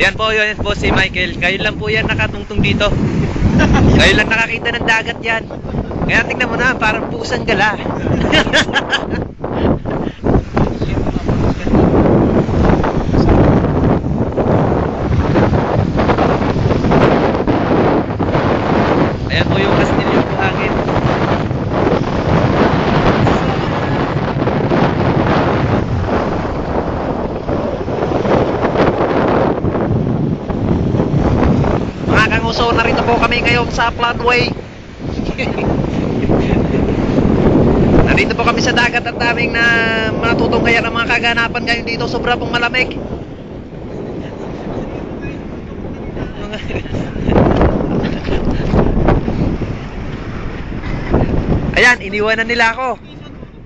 yan po, yun po si Michael. Ngayon lang po yan nakatungtong dito. Ngayon lang nakakita ng dagat yan. Kaya tingnan mo na, parang pusang gala. Ayan po yung Castillo Buhangin. Mga kanguso, narito po kami ngayon sa Floodway. Nandito po kami sa dagat at daming na matutunghayan ng mga kaganapan ngayon dito. Sobra pong malamig. Ayan, iniwanan nila ako.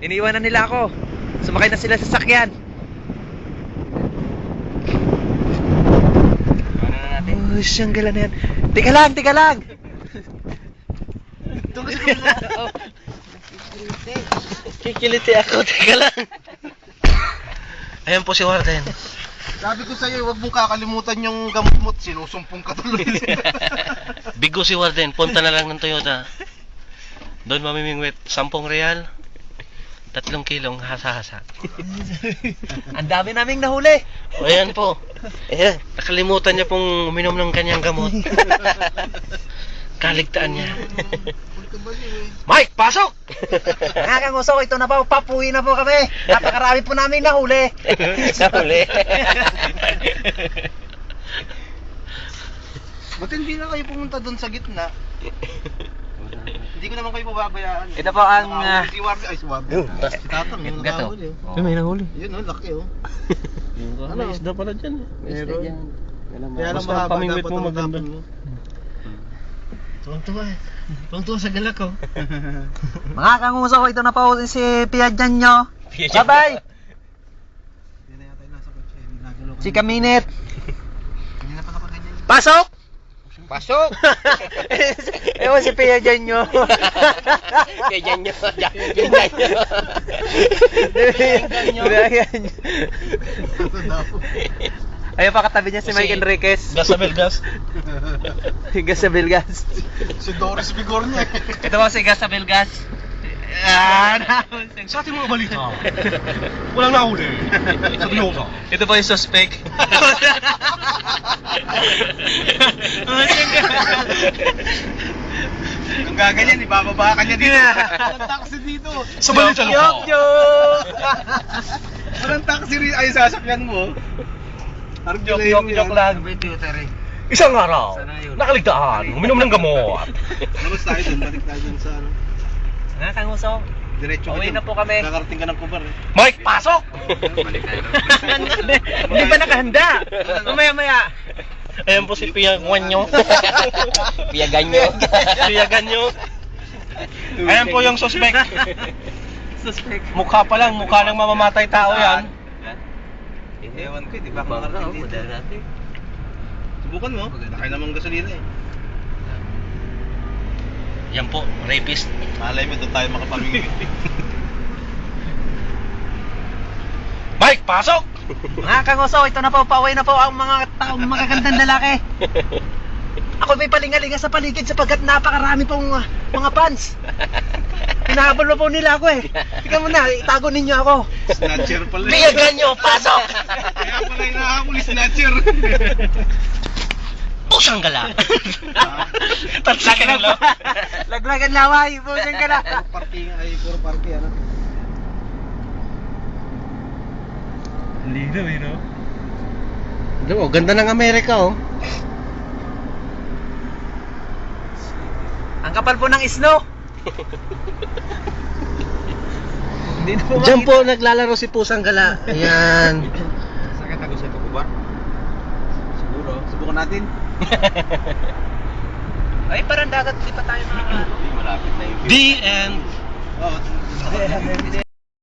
Iniwanan nila ako. Sumakay na sila sa sakyan. Ano na natin? Oh, siyang gala na yan. Tika lang, tika lang. Kikiliti ako, tika lang. Ayan po si Warden. Sabi ko sa'yo, huwag mong kakalimutan yung gamot mo. Sinusumpong ka tuloy. Bigo si Warden, punta na lang ng Toyota. Doon mamimingwit, 10 real. Tatlong kilong hasa-hasa. Ang dami naming nahuli. O ayan po. Ayan, nakalimutan niya pong uminom ng kanyang gamot. Kaligtaan niya. Mike, pasok! Mga kanguso, ito na po, papuwi na po kami. Napakarami po naming nahuli. Nahuli. Ba't hindi na kayo pumunta doon sa gitna? Hindi ko naman kayo pababayaan. Ito po ang, Nakahuli ah, Si Warden, ay si Warden. Yun, tas- Si Tatang, yung Gato. nakahuli. oh. may nahuli. Yun, oh, laki oh. Ano, isda pala dyan. Meron. Kaya lang Basta mahaba pamingwit dapat mo ang maganda. tapon mo. Tuwang-tuwa. Tuwang-tuwa sa galak ko. Mga kanguso, ito na po si Piadyan nyo. Bye-bye. Hindi na yata yung nasa kotse. Nagulo ko. Si Kaminit. Hindi na pa nakaganyan. Pasok! Pasok! Ewan si Piadyan nyo. Kaya nyo. Kaya nyo. Piadyan nyo. Ayun pa katabi niya si Mike Enriquez. Gas sa Belgas. Gas sa Belgas. si Doris Bigornia. Ito po si Gas sa Belgas. Yan. Sa ating mga balita, walang nahuli. Sa Toyota. Ito po yung suspect. Kung gaganyan, ibababa ka niya dito. Walang taxi dito. Sa balita lang Joke, po. joke. Walang taxi rin ay sasakyan mo. Parang Joke, delay joke, mo joke yan. lang. Isang araw, nakaligtaan, uminom ng gamot. Labas tayo dun, balik tayo dun sa ano. Mga kanguso, Diretso Uwi na po kami. Nakarating ka ng kubar eh. Mike, pasok! Hindi pa nakahanda. Mamaya maya. Ayan po si Pia Guanyo. Pia Ganyo. Pia Ganyo. Ayan po yung suspect. Suspect. Mukha pa lang, mukha ng mamamatay tao yan. Ewan ko, di ba ako nakarating dito? Subukan mo. Laki namang gasolina eh. Yan po, rapist. Malay mo, doon tayo makapamingin. Mike, pasok! Mga kanguso, ito na po, pauwi na po ang mga taong magagandang lalaki. Ako may palingalinga sa paligid sapagkat napakarami pong uh, mga fans. Hinahabol na po nila ako eh. Tingnan mo na, itago ninyo ako. Snatcher pala. Pia Ganyo, pasok! Kaya pala hinahabol yung snatcher. Pusang gala. Tatsa ka ng. Laglagan laway, pusang na. Puro parking ay puro parking ano. Lino, eh, no? Oh, ganda ng Amerika, oh. Ang kapal po ng po Diyan po naglalaro si Pusang Gala. Ayan. Sakit ako sa ito kubar. Siguro. Subukan natin. Ay, parang dagat, di pa tayo. Hindi malapit na yung The end. Oh,